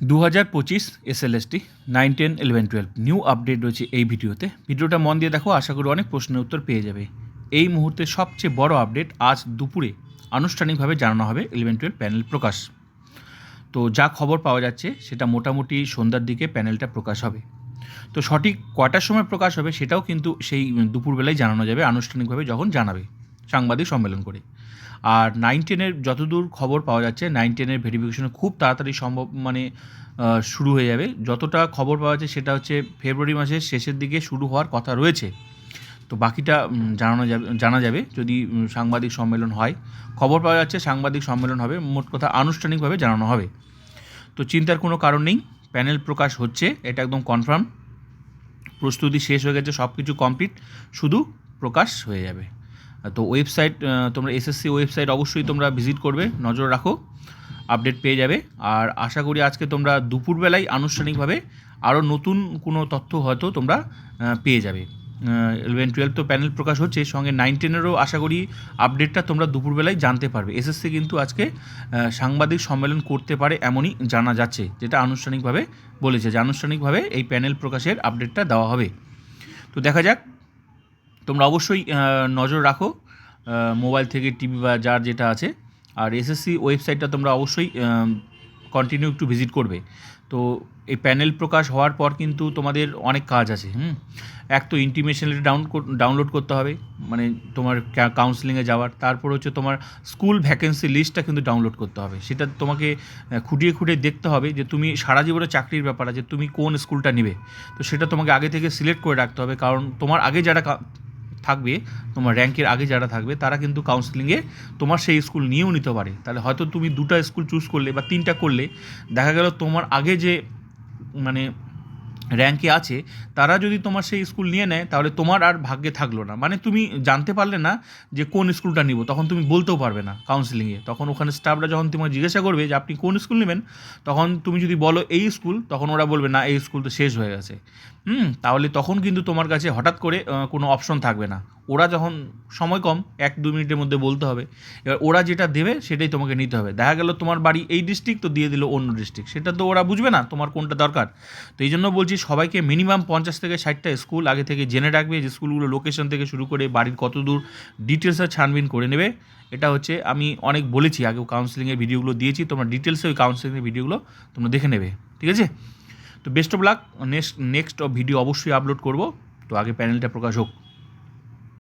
দু হাজার পঁচিশ SLST nine ten eleven twelve new update রয়েছে এই ভিডিওতে। ভিডিওটা মন দিয়ে দেখো, আশা করি অনেক প্রশ্নের উত্তর পেয়ে যাবে। এই মুহূর্তে সবচেয়ে বড় আপডেট আজ দুপুরে আনুষ্ঠানিকভাবে জানানো হবে ইলেভেন টুয়েলভ প্যানেল প্রকাশ। তো যা খবর পাওয়া যাচ্ছে, সেটা মোটামুটি সন্ধ্যার দিকে প্যানেলটা প্রকাশ হবে। তো সঠিক কয়টার সময় প্রকাশ হবে, সেটাও কিন্তু সেই দুপুরবেলায় জানানো যাবে, আনুষ্ঠানিকভাবে যখন জানাবে, সাংবাদিক সম্মেলন করে। আর নাইন টেনের যতদূর খবর পাওয়া যাচ্ছে নাইন টেনের ভেরিফিকেশন খুব তাড়াতাড়ি সম্ভব মানে শুরু হয়ে যাবে। যতটা খবর পাওয়া যাচ্ছে সেটা হচ্ছে ফেব্রুয়ারি মাসের শেষের দিকে শুরু হওয়ার কথা রয়েছে। তো বাকিটা জানানো যাবে, জানা যাবে যদি সাংবাদিক সম্মেলন হয়। খবর পাওয়া যাচ্ছে সাংবাদিক সম্মেলন হবে, মোট কথা আনুষ্ঠানিকভাবে জানানো হবে। তো চিন্তার কোনো কারণ নেই, প্যানেল প্রকাশ হচ্ছে, এটা একদম কনফার্ম প্রস্তুতি শেষ হয়ে গেছে সব কিছু কমপ্লিট শুধু প্রকাশ হয়ে যাবে। তো ওয়েবসাইট তোমরা এসএসসি ওয়েবসাইট অবশ্যই তোমরা ভিজিট করবে, নজর রাখো আপডেট পেয়ে যাবে। আর আশা করি আজকে তোমরা দুপুরবেলায় আনুষ্ঠানিকভাবে আরও নতুন কোনো তথ্য হয়তো তোমরা পেয়ে যাবে। ইলেভেন টুয়েলভ তো প্যানেল প্রকাশ হচ্ছে সঙ্গে নাইন টেনেরও আশা করি আপডেটটা তোমরা দুপুরবেলায় জানতে পারবে। এসএসসি কিন্তু আজকে সাংবাদিক সম্মেলন করতে পারে এমনই জানা যাচ্ছে, যেটা আনুষ্ঠানিকভাবে বলেছে যে আনুষ্ঠানিকভাবে এই প্যানেল প্রকাশের আপডেটটা দেওয়া হবে। তো দেখা যাক তোমরা অবশ্যই নজর রাখো মোবাইল থেকে টিভি বা যার যেটা আছে। আর এসএসসি ওয়েবসাইটটা তোমরা অবশ্যই কন্টিনিউ একটু ভিজিট করবে। তো এই প্যানেল প্রকাশ হওয়ার পর কিন্তু তোমাদের অনেক কাজ আছে, হুম? এক তো ইন্টিমেশন ডাউন ডাউনলোড করতে হবে মানে তোমার কাউন্সিলিংয়ে যাওয়ার। তারপর হচ্ছে তোমার স্কুল ভ্যাকেন্সি লিস্টটা কিন্তু ডাউনলোড করতে হবে। সেটা তোমাকে খুঁটিয়ে খুঁটিয়ে দেখতে হবে যে তুমি সারা জীবনে চাকরির ব্যাপার আছে, তুমি কোন স্কুলটা নেবে। তো সেটা তোমাকে আগে থেকে সিলেক্ট করে রাখতে হবে, কারণ তোমার আগে যারা থাকবে, তোমার র্যাঙ্কের আগে যারা থাকবে, তারা কিন্তু কাউন্সিলিংয়ে তোমার সেই স্কুল নিয়েও নিতে পারে। তাহলে হয়তো তুমি দুটা স্কুল চুজ করলে বা তিনটা করলে, দেখা গেল তোমার আগে যে মানে র্যাঙ্কে আছে, তারা যদি তোমার সেই স্কুল নিয়ে নেয়, তাহলে তোমার আর ভাগ্যে থাকল না। মানে তুমি জানতে পারলে না যে কোন স্কুলটা নিব, তখন তুমি বলতেও পারবে না কাউন্সিলিংয়ে তখন ওখানে স্টাফরা যখন তোমাকে জিজ্ঞাসা করবে যে, আপনি কোন স্কুল নেবেন? তখন তুমি যদি বলো এই স্কুল তখন ওরা বলবে, না, এই স্কুল তো শেষ হয়ে গেছে। হুম, তাহলে তখন কিন্তু তোমার কাছে হঠাৎ করে কোনো অপশন থাকবে না। ওরা যখন সময় কম, এক দু মিনিটের মধ্যে বলতে হবে। এবার ওরা যেটা দেবে, সেটাই তোমাকে নিতে হবে। দেখা গেল তোমার বাড়ি এই ডিস্ট্রিক্ট তো দিয়ে দিল অন্য ডিস্ট্রিক্ট সেটা তো ওরা বুঝবে না তোমার কোনটা দরকার। তো এই জন্য বলছি সবাইকে মিনিমাম পঞ্চাশ থেকে ষাটটা স্কুল আগে থেকে জেনে রাখবে যে স্কুলগুলো লোকেশন থেকে শুরু করে বাড়ির কত দূর ডিটেলসে ছানবিন করে নেবে। এটা হচ্ছে আমি অনেক বলেছি, আগেও কাউন্সিলিংয়ের ভিডিওগুলো দিয়েছি, তোমরা ডিটেলসে ওই কাউন্সিলিংয়ের ভিডিওগুলো তোমরা দেখে নেবে, ঠিক আছে? তো best of luck next next video অবশ্যই আপলোড করব, তো আগে প্যানেলটা প্রকাশ হোক।